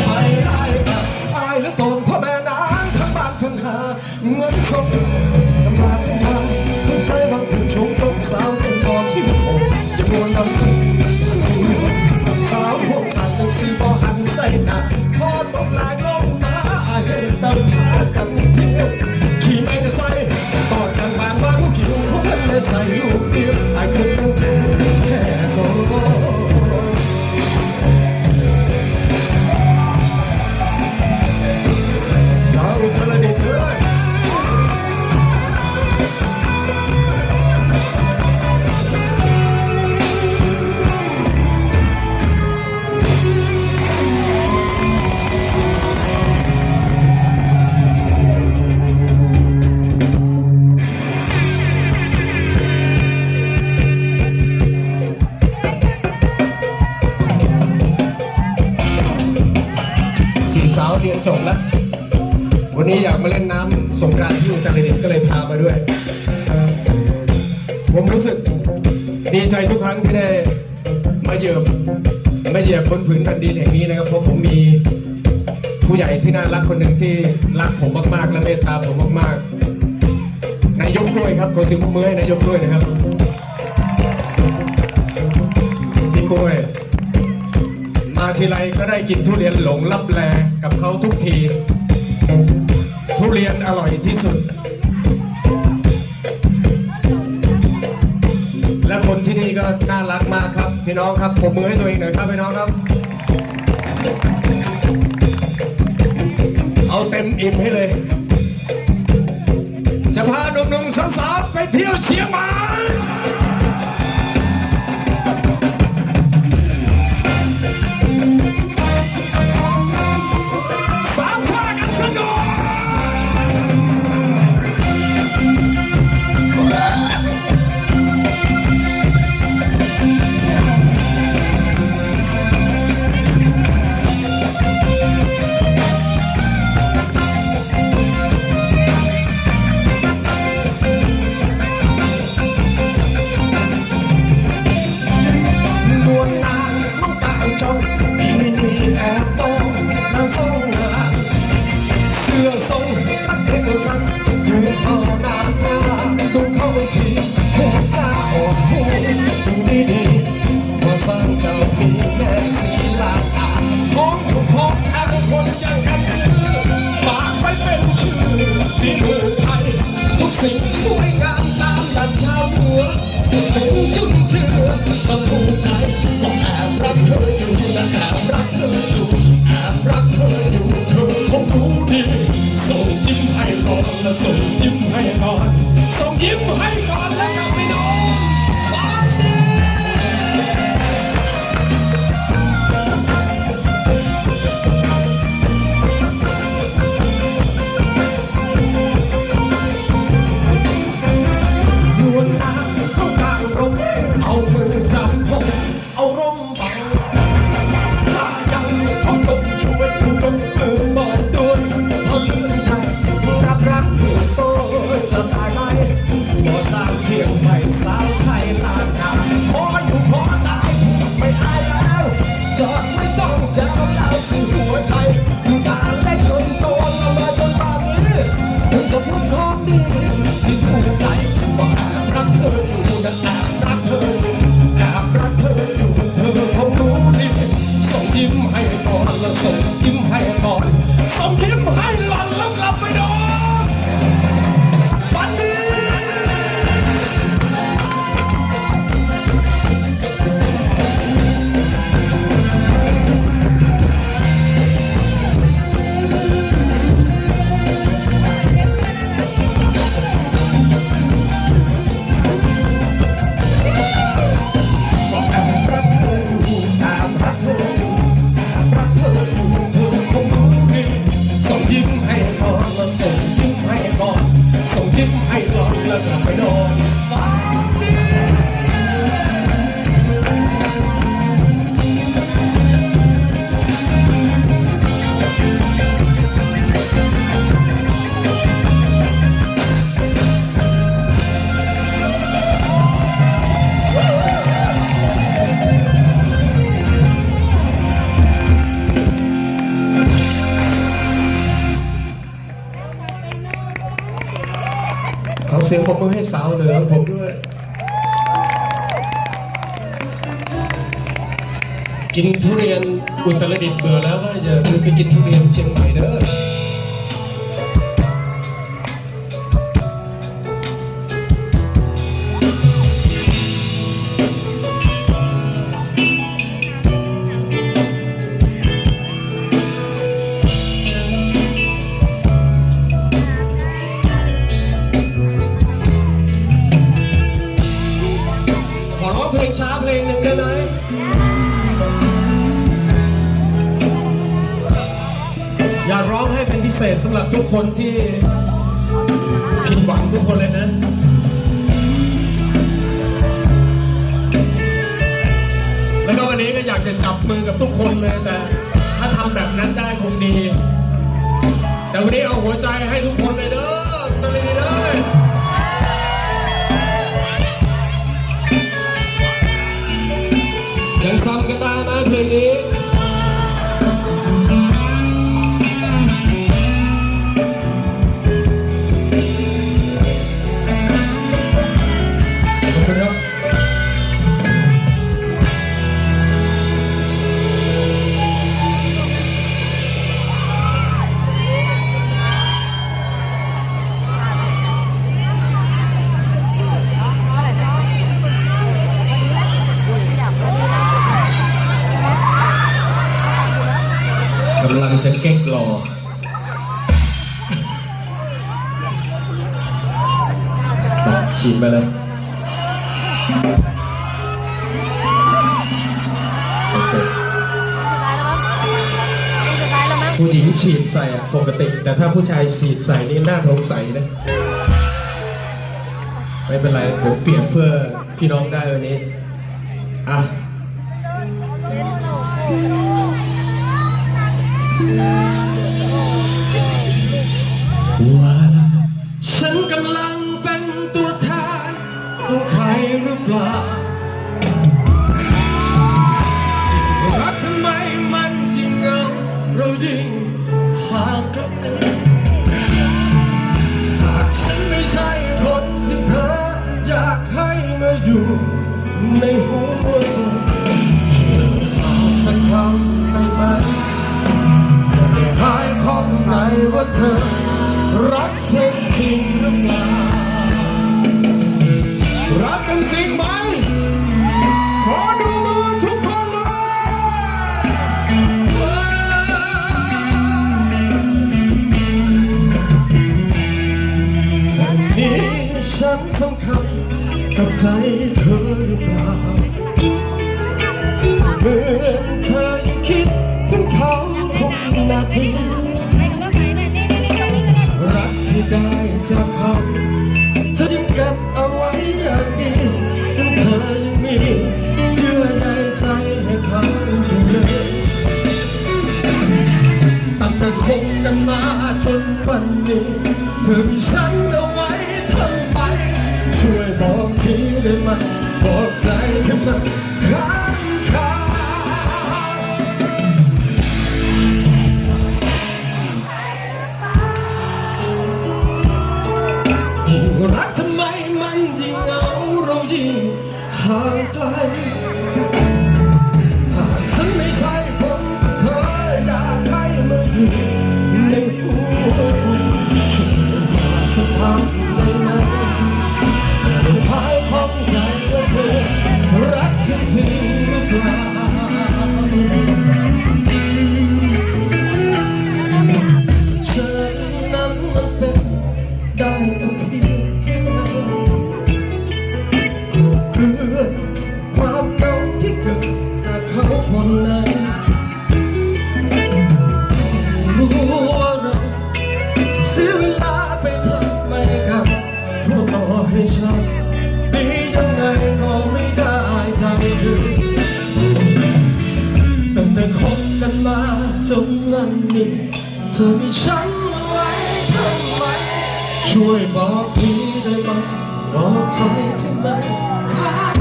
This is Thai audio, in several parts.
higher. สงการที่อุตรดิตถ์ก็เลยพามาด้วย ผมรู้สึกดีใจทุกครั้งที่ได้มาเยียบมาเยียบบนผืนแผ่นดินแห่งนี้นะครับเพราะผมมีผู้ใหญ่ที่น่ารักคนหนึ่งที่รักผมมากๆ และเมตตาผมมากๆ นายกด้วยครับขอเสียมือให้นายกด้วยนะครับพี่กล้วยมาทีไรก็ได้กินทุเรียนหลงลับแลกับเขาทุกที ทุเรียนอร่อยที่สุด และคนที่นี่ก็น่ารักมากครับ พี่น้องครับผมมือให้ตัวเองหน่อยครับพี่น้องครับ เอาเต็มอิ่มให้เลย จะพาหนุ่มๆสาวๆไปเที่ยวเชียงใหม่ 雄赳赳 ส่งยิ้มให้ก่อนสมยิ้มให้ เสียงปรบมือให้สาวเหนือของผมด้วย กินทุเรียนอุตรดิตถ์เบื่อแล้วก็อย่าลืมไปกินทุเรียนเชียงใหม่เด้อ ร้องให้เป็นพิเศษสำหรับทุกคนที่ผิดหวังทุกคนเลยนะแล้วก็วันนี้ก็อยากจะจับมือกับทุกคนเลยแต่ ถ้าทำแบบนั้นได้คงดี แต่วันนี้เอาหัวใจให้ทุกคนเลยเด้อตะลีเลยยังจำกันได้ไหมเพลงนี้ ไปเลยโอเคผู้หญิงฉีดใส่อะปกติ แต่ถ้าผู้ชายฉีดใส่นี่น่าสงสัยนะ ไม่เป็นไรผมเปลี่ยนเพื่อพี่น้องได้วันนี้ อะ ของใครหรือเปล่า รักทำไมมันยิ่งเหงาเรายิ่งห่างกันหากฉันไม่ใช่คนที่เธออยากให้มาอยู่ในหัวใจช่วยมาสักคำได้ไหมจะได้หายข้องใจว่าเธอรักฉันจริงหรือเปล่า รักกันจริงไหมขอดูมือทุกคนเลยวันนี้ฉันสำคัญกับใจเธอหรือเปล่าเหมือนเธอยังคิดถึงเขาทุกนาทีรักที่ได้จากเขา บอกทีได้ไหมบอกใจเธอมรัก เธอมีฉันเอาไว้ทำไมช่วยบอกทีได้ไหมบอกใจที่มันค้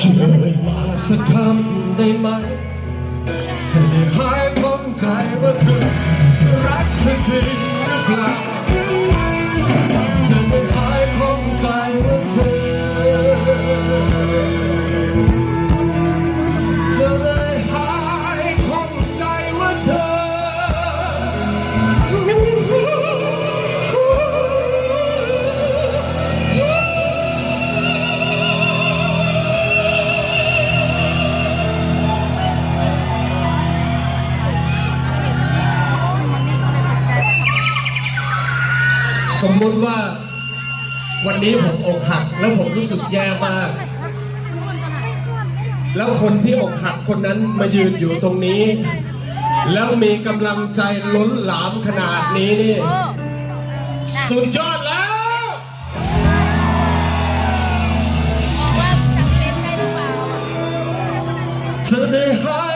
ช่วยมาสักคำได้ไหมจะได้หายข้องใจว่าเธอรักฉันจริงหรือเปล่า มมุติว่าวันนี้ผมอกหัก แล้วผมรู้สึกแย่มาก แล้วคนที่อกหักคนนั้นมายืนอยู่ตรงนี้ แล้วมีกำลังใจล้นหลามขนาดนี้นี่ สุดยอดแล้ว เธอได้หา